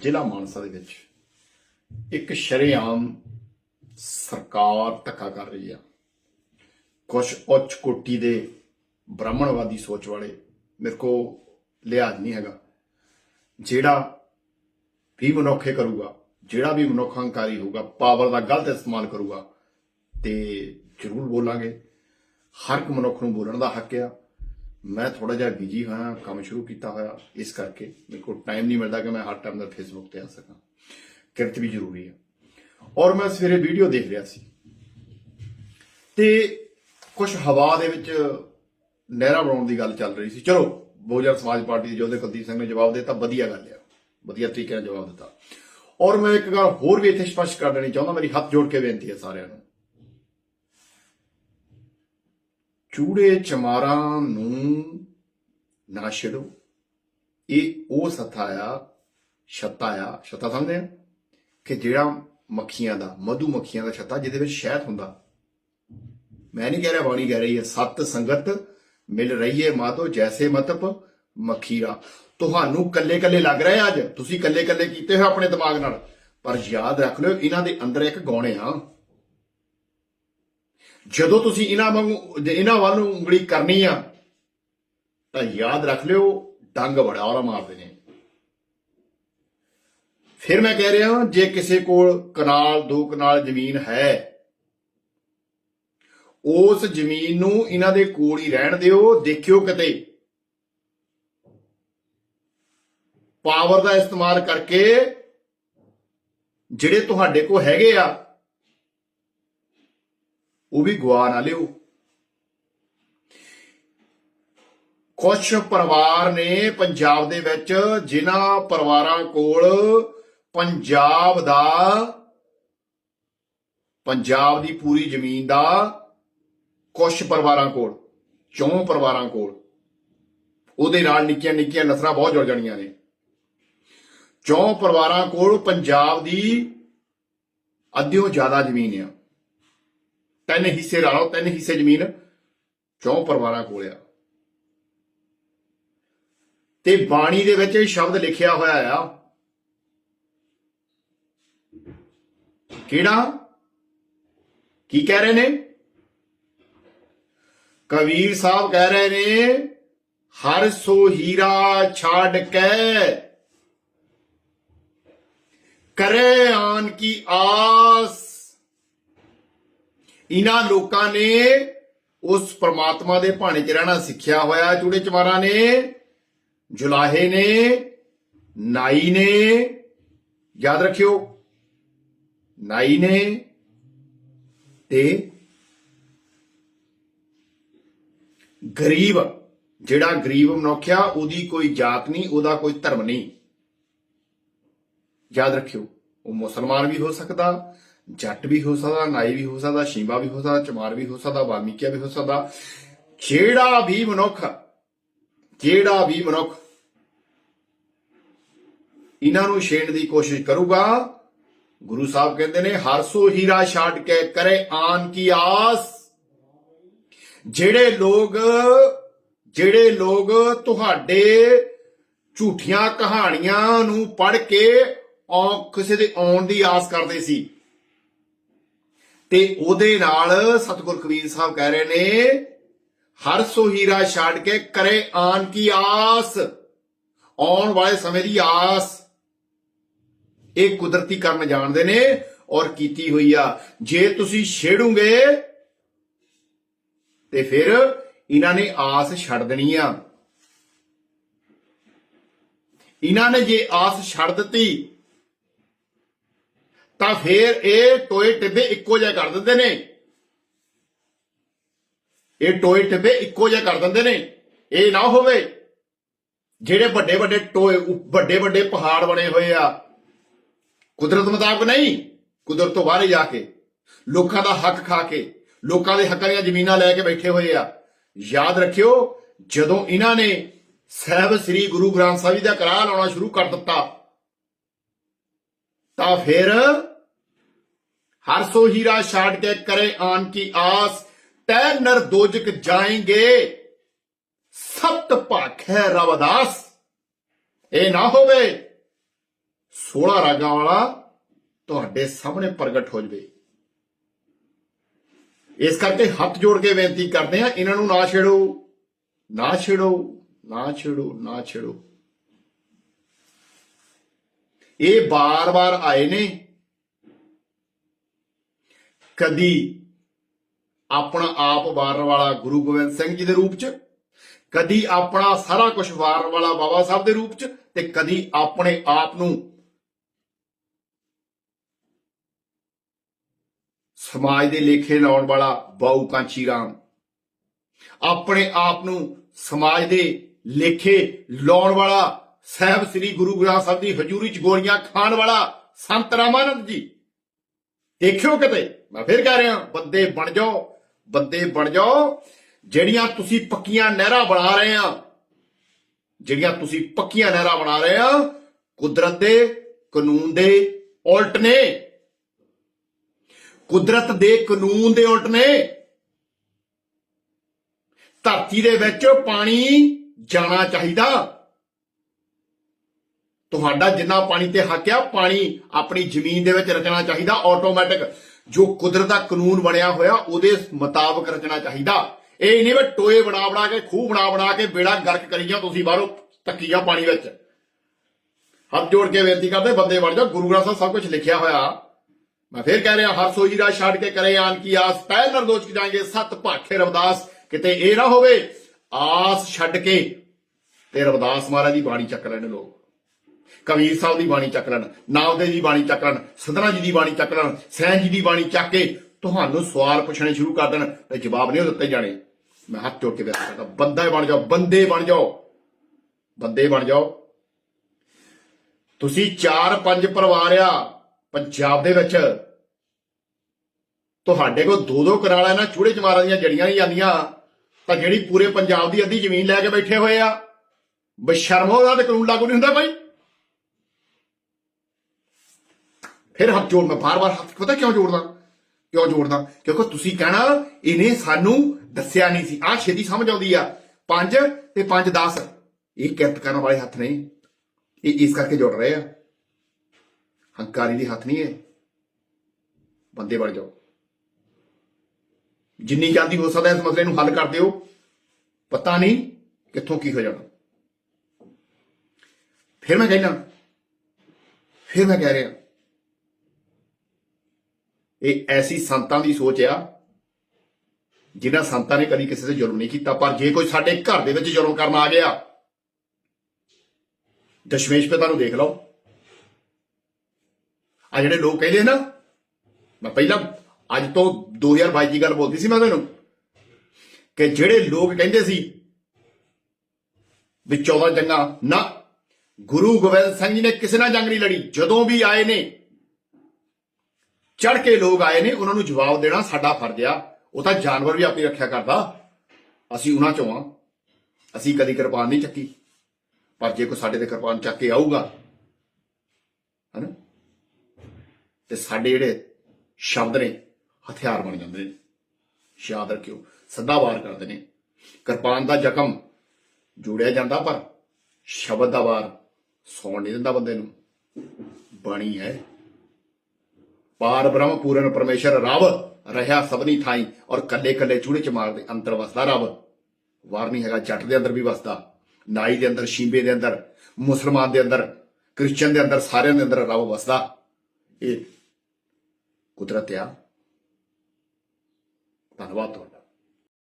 ਜ਼ਿਲ੍ਹਾ ਮਾਨਸਾ ਦੇ ਵਿੱਚ ਇੱਕ ਸ਼ਰੇਆਮ ਸਰਕਾਰ ਧੱਕਾ ਕਰ ਰਹੀ ਆ। ਕੁਝ ਉੱਚ ਕੋਟੀ ਦੇ ਬ੍ਰਾਹਮਣਵਾਦੀ ਸੋਚ ਵਾਲੇ ਮੇਰੇ ਕੋ ਲਿਹਾਜ਼ ਨਹੀਂ ਹੈਗਾ। ਜਿਹੜਾ ਵੀ ਮਨੁੱਖੇ ਕਰੂਗਾ, ਜਿਹੜਾ ਵੀ ਮਨੁੱਖ ਹੰਕਾਰੀ ਹੋਊਗਾ, ਪਾਵਰ ਦਾ ਗਲਤ ਇਸਤੇਮਾਲ ਕਰੂਗਾ, ਤੇ ਜ਼ਰੂਰ ਬੋਲਾਂਗੇ। ਹਰ ਇੱਕ ਮਨੁੱਖ ਨੂੰ ਬੋਲਣ ਦਾ ਹੱਕ ਆ। ਮੈਂ ਥੋੜਾ ਜਿਹਾ ਬਿਜ਼ੀ ਹਾਂ, ਕੰਮ ਸ਼ੁਰੂ ਕੀਤਾ ਹੋਇਆ, ਇਸ ਕਰਕੇ ਮੇਰੇ ਕੋਲ ਟਾਈਮ ਨਹੀਂ ਮਿਲਦਾ ਕਿ ਮੈਂ ਹਰ ਟਾਈਮ ਦਾ ਫੇਸਬੁੱਕ ਤੇ ਆ ਸਕਾਂ। ਕਿਰਤ ਵੀ ਜ਼ਰੂਰੀ ਹੈ। ਔਰ ਮੈਂ ਸਵੇਰੇ ਵੀਡੀਓ ਦੇਖ ਰਿਹਾ ਸੀ। ਤੇ ਕੁਝ ਹਵਾ ਦੇ ਵਿੱਚ ਨਹਿਰਾ ਬਣਾਉਣ ਦੀ ਗੱਲ ਚੱਲ ਰਹੀ ਸੀ। ਚਲੋ, ਬਹੁਜਨ ਸਮਾਜ ਪਾਰਟੀ ਦੇ ਜੋਧੇ ਕੁਲਦੀਪ ਸਿੰਘ ਨੇ ਜਵਾਬ ਦਿੱਤਾ, ਵਧੀਆ ਗੱਲ ਆ। ਵਧੀਆ ਤਰੀਕੇ ਨਾਲ ਜਵਾਬ ਦਿੱਤਾ। ਔਰ ਮੈਂ ਇੱਕ ਗੱਲ ਹੋਰ ਵੀ ਇੱਥੇ ਸਪਸ਼ਟ ਕਰ ਦੇਣੀ ਚਾਹੁੰਦਾ, ਮੇਰੀ ਹੱਥ ਜੋੜ ਕੇ ਬੇਨਤੀ ਹੈ ਸਾਰਿਆਂ ਨੂੰ। ਚੂੜੇ ਚਮਾਰਾਂ ਨੂੰ ਨਾ ਛੇੜੋ। ਇਹ ਉਹ ਸੱਥਾ ਆ ਛੱਤਾ ਆ ਛੱਤਾ ਸਮਝਦੇ ਆ? ਕਿ ਜਿਹੜਾ ਮੱਖੀਆਂ ਦਾ, ਮਧੂ ਮੱਖੀਆਂ ਦਾ ਛੱਤਾ, ਜਿਹਦੇ ਵਿੱਚ ਸ਼ਹਿਦ ਹੁੰਦਾ। ਮੈਂ ਨਹੀਂ ਕਹਿ ਰਿਹਾ ਬਾਣੀ ਕਹਿ ਰਹੀ ਹੈ, ਸਤ ਸੰਗਤ ਮਿਲ ਰਹੀ ਹੈ ਮਾਤੋ, ਜੈਸੇ ਮਤਪ ਮੱਖੀਰਾ। ਤੁਹਾਨੂੰ ਕੱਲੇ ਕੱਲੇ ਲੱਗ ਰਿਹਾ ਅੱਜ। ਤੁਸੀਂ ਕੱਲੇ ਕੱਲੇ ਕੀਤੇ ਹੋਏ ਆਪਣੇ ਦਿਮਾਗ ਨਾਲ। ਪਰ ਯਾਦ ਰੱਖ ਲਿਓ, ਇਹਨਾਂ ਦੇ ਅੰਦਰ ਇੱਕ ਗੌਣੇ ਆ। ਜਦੋਂ ਤੁਸੀਂ ਇਹਨਾਂ ਵਾਂਗੂ ਇਹਨਾਂ ਵੱਲ ਨੂੰ ਉਂਗਲੀ ਕਰਨੀ ਆ, ਤਾਂ ਯਾਦ ਰੱਖ ਲਿਓ, ਡੰਗ ਬੜਾ ਔਰਾ ਮਾਰਦੇ ਨੇ। ਫਿਰ ਮੈਂ ਕਹਿ ਰਿਹਾ, ਜੇ ਕਿਸੇ ਕੋਲ ਕਨਾਲ, ਦੋ ਕਨਾਲ ਜ਼ਮੀਨ ਹੈ, ਉਸ ਜ਼ਮੀਨ ਨੂੰ ਇਹਨਾਂ ਦੇ ਕੋਲ ਹੀ ਰਹਿਣ ਦਿਓ, ਦੇਖਿਓ ਕਿਤੇ। ਪਾਵਰ ਦਾ ਇਸਤੇਮਾਲ ਕਰਕੇ, ਜਿਹੜੇ ਤੁਹਾਡੇ ਕੋਲ ਹੈਗੇ ਆ ਉਹ ਵੀ ਗਵਾ ਨਾ ਲਿਓ। ਕੁਝ ਪਰਿਵਾਰ ਨੇ ਪੰਜਾਬ ਦੇ ਵਿੱਚ ਜਿਨ੍ਹਾਂ ਪਰਿਵਾਰਾਂ ਕੋਲ ਪੰਜਾਬ ਦਾ, ਪੰਜਾਬ ਦੀ ਪੂਰੀ ਜ਼ਮੀਨ ਦਾ ਕੁਝ ਪਰਿਵਾਰਾਂ ਕੋਲ, ਚੌਂ ਪਰਿਵਾਰਾਂ ਕੋਲ, ਉਹਦੇ ਨਾਲ ਨਿੱਕੀਆਂ ਨਿੱਕੀਆਂ ਨਸਲਾਂ ਬਹੁਤ ਜੁੜ ਜਾਣੀਆਂ ਨੇ। ਚੌਂ ਪਰਿਵਾਰਾਂ ਕੋਲ ਪੰਜਾਬ ਦੀ ਅੱਧਿਓਂ ਜ਼ਿਆਦਾ ਜ਼ਮੀਨ ਆ। ਤਿੰਨ ਹਿੱਸੇ ਲਾ ਲਓ, ਤਿੰਨ ਹਿੱਸੇ ਜ਼ਮੀਨ ਚੌਂ ਪਰਿਵਾਰਾਂ ਕੋਲ ਆ। ਤੇ ਬਾਣੀ ਦੇ ਵਿੱਚ ਇਹ ਸ਼ਬਦ ਲਿਖਿਆ ਹੋਇਆ ਆ। ਕਿਹੜਾ? ਕੀ ਕਹਿ ਰਹੇ ਨੇ? ਕਬੀਰ ਸਾਹਿਬ ਕਹਿ ਰਹੇ ਨੇ, ਹਰ ਸੋ ਹੀਰਾ ਛੱਡ ਕੇ ਕਰੇ ਆਨ ਕੀ ਆਸ। ਇਨ੍ਹਾਂ ਲੋਕਾਂ ਨੇ ਉਸ ਪ੍ਰਮਾਤਮਾ ਦੇ ਭਾਣੇ 'ਚ ਰਹਿਣਾ ਸਿੱਖਿਆ ਹੋਇਆ, ਚੂੜੇ ਚਮਾਰਾਂ ਨੇ, ਜੁਲਾਹੇ ਨੇ, ਨਾਈ ਨੇ, ਯਾਦ ਰੱਖਿਓ, ਨਾਈ ਨੇ ਤੇ ਗਰੀਬ, ਜਿਹੜਾ ਗਰੀਬ ਮਨੁੱਖਿਆ ਉਹਦੀ ਕੋਈ ਜਾਤ ਨਹੀਂ, ਉਹਦਾ ਕੋਈ ਧਰਮ ਨਹੀਂ। ਯਾਦ ਰੱਖਿਓ, ਉਹ ਮੁਸਲਮਾਨ ਵੀ ਹੋ ਸਕਦਾ ਜੱਟ ਵੀ ਹੋ ਸਕਦਾ, ਨਾਈ ਵੀ ਹੋ ਸਕਦਾ, ਸ਼ੀਂਬਾ ਵੀ ਹੋ ਸਕਦਾ, ਚਮਾਰ ਵੀ ਹੋ ਸਕਦਾ, ਵਾਲਮੀਕਿਆ ਵੀ ਹੋ ਸਕਦਾ। ਜਿਹੜਾ ਵੀ ਮਨੁੱਖ ਜਿਹੜਾ ਵੀ ਮਨੁੱਖ ਇਹਨਾਂ ਨੂੰ ਛੇੜਨ ਦੀ ਕੋਸ਼ਿਸ਼ ਕਰੂਗਾ। ਗੁਰੂ ਸਾਹਿਬ ਕਹਿੰਦੇ ਨੇ ਹਰਸੋ ਹੀਰਾ ਛੱਡ ਕੇ ਕਰੇ ਆਨ ਕੀ ਆਸ। ਜਿਹੜੇ ਲੋਕ ਜਿਹੜੇ ਲੋਕ ਤੁਹਾਡੇ ਝੂਠੀਆਂ ਕਹਾਣੀਆਂ ਨੂੰ ਪੜ੍ਹ ਕੇ ਕਿਸੇ ਦੇ ਆਉਣ ਦੀ ਆਸ ਕਰਦੇ ਸੀ ਤੇ ਉਹਦੇ ਨਾਲ ਸਤਿਗੁਰ ਕਬੀਰ ਸਾਹਿਬ ਕਹਿ ਰਹੇ ਨੇ, ਹਰ ਸੋ ਹੀਰਾ ਛੱਡ ਕੇ ਕਰੇ ਆਨ ਕੀ ਆਸ, ਆਉਣ ਵਾਲੇ ਸਮੇਂ ਦੀ ਆਸ। ਇਹ ਕੁਦਰਤੀ ਕਰਨ ਜਾਣਦੇ ਨੇ ਔਰ ਕੀਤੀ ਹੋਈ ਆ। ਜੇ ਤੁਸੀਂ ਛੇੜੋਗੇ, ਤੇ ਫਿਰ ਇਹਨਾਂ ਨੇ ਆਸ ਛੱਡ ਦੇਣੀ ਆ। ਇਹਨਾਂ ਨੇ ਜੇ ਆਸ ਛੱਡ ਦਿੱਤੀ ਤਾਂ ਫਿਰ ਇਹ ਟੋਏ ਟਿੱਬੇ ਇੱਕੋ ਜਿਹਾ ਕਰ ਦਿੰਦੇ ਨੇ। ਇਹ ਟੋਏ ਟਿੱਬੇ ਇੱਕੋ ਜਿਹਾ ਕਰ ਦਿੰਦੇ ਨੇ। ਇਹ ਨਾ ਹੋਵੇ, ਜਿਹੜੇ ਵੱਡੇ ਵੱਡੇ ਟੋਏ, ਵੱਡੇ ਵੱਡੇ ਪਹਾੜ ਬਣੇ ਹੋਏ ਆ, ਕੁਦਰਤ ਮੁਤਾਬਕ ਨਹੀਂ, ਕੁਦਰਤ ਤੋਂ ਬਾਹਰ ਜਾ ਕੇ, ਲੋਕਾਂ ਦਾ ਹੱਕ ਖਾ ਕੇ, ਲੋਕਾਂ ਦੇ ਹੱਕਾਂ ਦੀਆਂ ਜ਼ਮੀਨਾਂ ਲੈ ਕੇ ਬੈਠੇ ਹੋਏ ਆ। ਯਾਦ ਰੱਖਿਓ, ਜਦੋਂ ਇਹਨਾਂ ਨੇ ਸਹਿਬ ਸ੍ਰੀ ਗੁਰੂ ਗ੍ਰੰਥ ਸਾਹਿਬ ਜੀ ਦਾ ਕਰਾਰ ਲਾਉਣਾ ਸ਼ੁਰੂ ਕਰ ਦਿੱਤਾ, ਤਾਂ ਫਿਰ ਹਰ ਸੋ ਹੀਰਾ ਛਾੜ ਕੇ ਕਰੇ ਆਨ ਕੀ ਆਸ, ਤੈ ਨਰ ਦੋਜਕ ਜਾਏਂਗੇ। ਸਤ ਭਾਖੈ ਰਵਦਾਸ ਇਹ ਨਾ ਹੋਵੇ 16 ਰਾਗਾਂ ਵਾਲਾ ਤੁਹਾਡੇ ਸਾਹਮਣੇ ਪ੍ਰਗਟ ਹੋ ਜਵੇ। ਇਸ ਕਰਕੇ ਹੱਥ ਜੋੜ ਕੇ ਬੇਨਤੀ ਕਰਦੇ ਆ ਇਹਨਾਂ ਨੂੰ ਨਾ ਛੇੜੋ ਨਾ ਛੇੜੋ ਨਾ ਛੇੜੋ ਨਾ ਛੇੜੋ। ਇਹ ਬਾਰ-ਬਾਰ ਆਏ ਨੇ ਕਦੀ ਆਪਣਾ ਆਪ ਵਾਰਨ ਵਾਲਾ ਗੁਰੂ ਗੋਬਿੰਦ ਸਿੰਘ ਜੀ ਦੇ ਰੂਪ ਚ, ਕਦੀ ਆਪਣਾ ਸਾਰਾ ਕੁਝ ਵਾਰਨ ਵਾਲਾ ਬਾਬਾ ਸਾਹਿਬ ਦੇ ਰੂਪ ਚ ਤੇ ਕਦੀ ਆਪਣੇ ਆਪ ਨੂੰ ਸਮਾਜ ਦੇ ਲੇਖੇ ਲਾਉਣ ਵਾਲਾ ਬਾਊ ਕਾਂਚੀ ਰਾਮ। ਆਪਣੇ ਆਪ ਨੂੰ ਸਮਾਜ ਦੇ ਲੇਖੇ ਲਾਉਣ ਵਾਲਾ ਸਾਹਿਬ ਸ੍ਰੀ ਗੁਰੂ ਗ੍ਰੰਥ ਸਾਹਿਬ ਦੀ ਹਜ਼ੂਰੀ ਚ ਗੋਲੀਆਂ ਖਾਣ ਵਾਲਾ ਸੰਤ ਰਾਮਾਨੰਦ ਜੀ। ਦੇਖਿਓ ਕਿਤੇ। ਮੈਂ ਫਿਰ ਕਹਿ ਰਿਹਾ, ਬੰਦੇ ਬਣ ਜਾਓ, ਬੰਦੇ ਬਣ ਜਾਓ। ਜਿਹੜੀਆਂ ਤੁਸੀਂ ਪੱਕੀਆਂ ਨਹਿਰਾਂ ਬਣਾ ਰਹੇ ਆ, ਜਿਹੜੀਆਂ ਤੁਸੀਂ ਪੱਕੀਆਂ ਨਹਿਰਾਂ ਬਣਾ ਰਹੇ ਆ, ਕੁਦਰਤ ਦੇ ਕਾਨੂੰਨ ਦੇ ਉਲਟ ਨੇ। ਕੁਦਰਤ ਦੇ ਕਾਨੂੰਨ ਦੇ ਉਲਟ ਨੇ। ਧਰਤੀ ਦੇ ਵਿੱਚ ਪਾਣੀ ਜਾਣਾ ਚਾਹੀਦਾ। ਤੁਹਾਡਾ ਜਿੰਨਾ ਪਾਣੀ ਤੇ ਹੱਕ ਆ, ਪਾਣੀ ਆਪਣੀ ਜ਼ਮੀਨ ਦੇ ਵਿੱਚ ਰਚਣਾ ਚਾਹੀਦਾ ਆਟੋਮੈਟਿਕ ਜੋ ਕੁਦਰਤ ਦਾ ਕਾਨੂੰਨ ਬਣਿਆ ਹੋਇਆ, ਉਹਦੇ ਮੁਤਾਬਕ ਰਚਣਾ ਚਾਹੀਦਾ। ਇਹ ਨਹੀਂ ਵੀ ਟੋਏ ਬਣਾ ਬਣਾ ਕੇ, ਖੂਹ ਬਣਾ ਬਣਾ ਕੇ ਬੇੜਾ ਗਰਕ ਕਰੀ ਕਰੀਆਂ ਤੁਸੀਂ ਬਾਹਰੋਂ ਤੱਕੀਆਂ ਪਾਣੀ ਵਿੱਚ। ਹੱਥ ਜੋੜ ਕੇ ਬੇਨਤੀ ਕਰਦੇ, ਬੰਦੇ ਬਣ ਜਾਓ। ਗੁਰੂ ਗ੍ਰੰਥ ਸਾਹਿਬ ਸਭ ਕੁਝ ਲਿਖਿਆ ਹੋਇਆ। ਮੈਂ ਫੇਰ ਕਹਿ ਰਿਹਾ, ਹਰ ਸੋਈ ਦਾ ਛੱਡ ਕੇ ਕਰੇ ਆਨ ਕੀ ਆਸ ਪੈ ਨਰਦੋਚ ਕੇ ਜਾਏਂਗੇ, ਸਤ ਭਾਖੇ ਰਵਦਾਸ, ਕਿਤੇ ਇਹ ਨਾ ਹੋਵੇ, ਆਸ ਛੱਡ ਕੇ ਤੇ ਰਵਦਾਸ ਮਹਾਰਾਜ ਦੀ ਬਾਣੀ ਚੱਕ ਲੈਣ ਲੋਕ। ਕਬੀਰ ਸਾਹਿਬ ਦੀ ਬਾਣੀ ਚੱਕ ਲੈਣ ਨਾਵਦੇ ਦੀ ਬਾਣੀ ਚੱਕ ਲੈਣ ਸਦਨਾ ਜੀ ਦੀ ਬਾਣੀ ਚੱਕ ਲੈਣ, ਸੈਨ ਜੀ ਦੀ ਬਾਣੀ ਚੱਕ ਕੇ ਤੁਹਾਨੂੰ ਸਵਾਲ ਪੁੱਛਣੇ ਸ਼ੁਰੂ ਕਰ ਦੇਣ ਤੇ ਜਵਾਬ ਨਹੀਂ ਦਿੱਤੇ ਜਾਣੇ। ਮੈਂ ਹੱਥ ਜੋੜ ਕੇ ਬੇਨਤੀ ਕਰਦਾ, ਬੰਦਾ ਬਣ ਜਾਓ, ਬੰਦੇ ਬਣ ਜਾਓ, ਬੰਦੇ ਬਣ ਜਾਓ। ਤੁਸੀਂ 4-5 ਪਰਿਵਾਰ ਆ, ਪੰਜਾਬ ਦੇ ਵਿੱਚ। ਤੁਹਾਡੇ ਕੋਲ ਦੋ ਦੋ ਕਰਾਲਾ ਨਾ ਚੂੜੇ ਚਮਾਰਾਂ ਦੀਆਂ ਜੜੀਆਂ ਨਹੀਂ ਜਾਂਦੀਆਂ। ਤਾਂ ਜਿਹੜੀ ਪੂਰੇ ਪੰਜਾਬ ਦੀ ਅੱਧੀ ਜ਼ਮੀਨ ਲੈ ਕੇ ਬੈਠੇ ਹੋਏ ਆ, ਬਸ਼ਰਮ ਉਹਦਾ ਤੇ ਕਾਨੂੰਨ ਲਾਗੂ ਨਹੀਂ ਹੁੰਦਾ ਭਾਈ ਫਿਰ ਹੱਥ ਜੋੜ ਮੈਂ ਬਾਰ-ਬਾਰ ਹੱਥ ਪਤਾ ਕਿਉਂ ਜੋੜਦਾ? ਕਿਉਂ ਜੋੜਦਾ? ਕਿਉਂਕਿ ਤੁਸੀਂ ਕਹਿਣਾ, ਇਹਨੇ ਸਾਨੂੰ ਦੱਸਿਆ ਨਹੀਂ ਸੀ। ਆਹ ਛੇਤੀ ਸਮਝ ਆਉਂਦੀ ਆ। 5 ਤੇ 5 10 ਇਹ ਕਿਰਤ ਕਰਨ ਵਾਲੇ ਹੱਥ ਨਹੀਂ ਇਹ ਇਸ ਕਰਕੇ ਜੁੜ ਰਹੇ ਆ। ਹੰਕਾਰੀ ਦੇ ਹੱਥ ਨਹੀਂ ਹੈ ਬੰਦੇ ਬਣ ਜਾਓ। ਜਿੰਨੀ ਜਲਦੀ ਹੋ ਸਕਦਾ ਇਸ ਮਸਲੇ ਨੂੰ ਹੱਲ ਕਰ ਦਿਓ। ਪਤਾ ਨਹੀਂ ਕਿੱਥੋਂ ਕੀ ਹੋ ਜਾਣਾ। ਫਿਰ ਮੈਂ ਕਹਿਣਾ ਫਿਰ ਮੈਂ ਕਹਿ ਰਿਹਾ। ਇਹ ਐਸੀ ਸੰਤਾਂ ਦੀ ਸੋਚ ਆ, ਜਿਨ੍ਹਾਂ ਸੰਤਾਂ ਨੇ ਕਦੀ ਕਿਸੇ ਤੇ ਜ਼ੁਲਮ ਨਹੀਂ ਕੀਤਾ, ਪਰ ਜੇ ਕੋਈ ਸਾਡੇ ਘਰ ਦੇ ਵਿੱਚ ਜ਼ੁਲਮ ਕਰਨ ਆ ਗਿਆ, ਦਸ਼ਮੇਸ਼ ਪਿਤਾ ਨੂੰ ਦੇਖ ਲਓ। ਆ ਜਿਹੜੇ ਲੋਕ ਕਹਿੰਦੇ ਨਾ, ਮੈਂ ਪਹਿਲਾਂ ਅੱਜ ਤੋਂ 2022 ਦੀ ਗੱਲ ਬੋਲਦੀ ਸੀ ਮੈਂ ਤੁਹਾਨੂੰ, ਕਿ ਜਿਹੜੇ ਲੋਕ ਕਹਿੰਦੇ ਸੀ ਵੀ 14 ਜੰਗਾਂ, ਨਾ, ਗੁਰੂ ਗੋਬਿੰਦ ਸਿੰਘ ਜੀ ਨੇ ਕਿਸੇ ਨਾਲ ਜੰਗ ਨਹੀਂ ਲੜੀ, ਜਦੋਂ ਵੀ ਆਏ ਨੇ ਚੜ ਕੇ ਲੋਕ ਆਏ ਨੇ, ਉਹਨਾਂ ਨੂੰ ਜਵਾਬ ਦੇਣਾ ਸਾਡਾ ਫਰਜ਼ ਆ। ਉਹ ਤਾਂ ਜਾਨਵਰ ਵੀ ਆਪਣੀ ਰੱਖਿਆ ਕਰਦਾ। ਅਸੀਂ ਉਹਨਾਂ ਚੋਂ ਆ। ਅਸੀਂ ਕਦੀ ਕਿਰਪਾਨ ਨਹੀਂ ਚੱਕੀ। ਪਰ ਜੇ ਕੋਈ ਸਾਡੇ ਤੇ ਕਿਰਪਾਨ ਚੱਕ ਕੇ ਆਊਗਾ, ਹਨਾ? ਤੇ ਸਾਡੇ ਜਿਹੜੇ ਸ਼ਬਦ ਨੇ, ਹਥਿਆਰ ਬਣ ਜਾਂਦੇ ਨੇ। ਯਾਦ ਰੱਖਿਓ, ਸਦਾ ਵਾਰ ਕਰਦੇ ਨੇ। ਕਿਰਪਾਨ ਦਾ ਜ਼ਖਮ ਜੋੜਿਆ ਜਾਂਦਾ, ਪਰ ਸ਼ਬਦ ਦਾ ਵਾਰ ਸੌਣ ਨਹੀਂ ਦਿੰਦਾ ਬੰਦੇ ਨੂੰ। ਬਾਣੀ ਹੈ। ਪਾਰ ਬ੍ਰਹਮ ਪੂਰਨ ਪਰਮੇਸ਼ਰ ਰਬ ਰਹਾ ਸਭਨੀ ਥਾਈ ਔਰ ਕੱਲੇ ਕੱਲੇ ਚੂੜੇ ਚ ਮਾਰਦੇ ਅੰਦਰ ਵਸਦਾ ਰਬ ਵਾਰ ਨਹੀਂ ਹੈਗਾ, ਜੱਟ ਦੇ ਅੰਦਰ ਵੀ ਵਸਦਾ, ਨਾਈ ਦੇ ਅੰਦਰ, ਸ਼ੀਂਬੇ ਦੇ ਅੰਦਰ, ਮੁਸਲਮਾਨ ਦੇ ਅੰਦਰ ਕ੍ਰਿਸਚੀਅਨ ਦੇ ਅੰਦਰ, ਸਾਰਿਆਂ ਦੇ ਅੰਦਰ ਰੱਬ ਵਸਦਾ। ਇਹ ਕੁਦਰਤ ਆ ਧੰਨਵਾਦ ਤੁਹਾਡਾ।